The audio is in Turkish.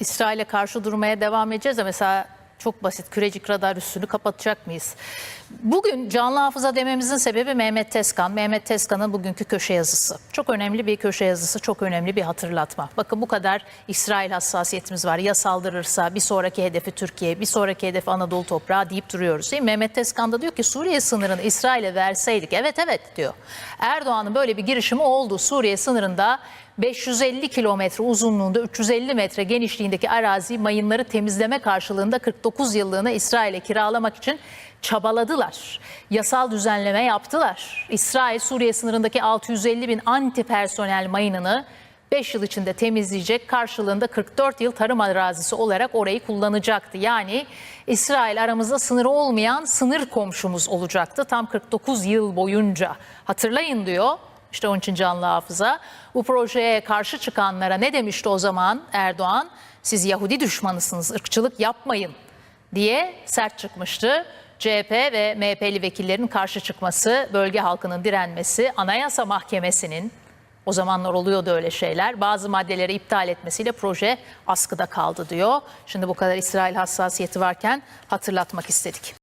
İsrail'e karşı durmaya devam edeceğiz de mesela çok basit kürecik radar üssünü kapatacak mıyız? Bugün canlı hafıza dememizin sebebi Mehmet Tezkan. Mehmet Tezkan'ın bugünkü köşe yazısı. Çok önemli bir köşe yazısı, çok önemli bir hatırlatma. Bakın bu kadar İsrail hassasiyetimiz var. Ya saldırırsa bir sonraki hedefi Türkiye, bir sonraki hedefi Anadolu toprağı deyip duruyoruz. Değil mi? Mehmet Tezkan da diyor ki Suriye sınırını İsrail'e verseydik. Evet evet diyor. Erdoğan'ın böyle bir girişimi oldu. Suriye sınırında 550 kilometre uzunluğunda 350 metre genişliğindeki arazi mayınları temizleme karşılığında 49 yıllığına İsrail'e kiralamak için çabaladılar. Yasal düzenleme yaptılar. İsrail Suriye sınırındaki 650 bin anti personel mayınını 5 yıl içinde temizleyecek karşılığında 44 yıl tarım arazisi olarak orayı kullanacaktı. Yani İsrail aramızda sınır olmayan sınır komşumuz olacaktı tam 49 yıl boyunca. Hatırlayın diyor işte onun için canlı hafıza. Bu projeye karşı çıkanlara ne demişti o zaman Erdoğan? Siz Yahudi düşmanısınız, ırkçılık yapmayın diye sert çıkmıştı. CHP ve MHP'li vekillerin karşı çıkması, bölge halkının direnmesi, Anayasa Mahkemesi'nin o zamanlar oluyordu öyle şeyler. Bazı maddeleri iptal etmesiyle proje askıda kaldı diyor. Şimdi bu kadar İsrail hassasiyeti varken hatırlatmak istedik.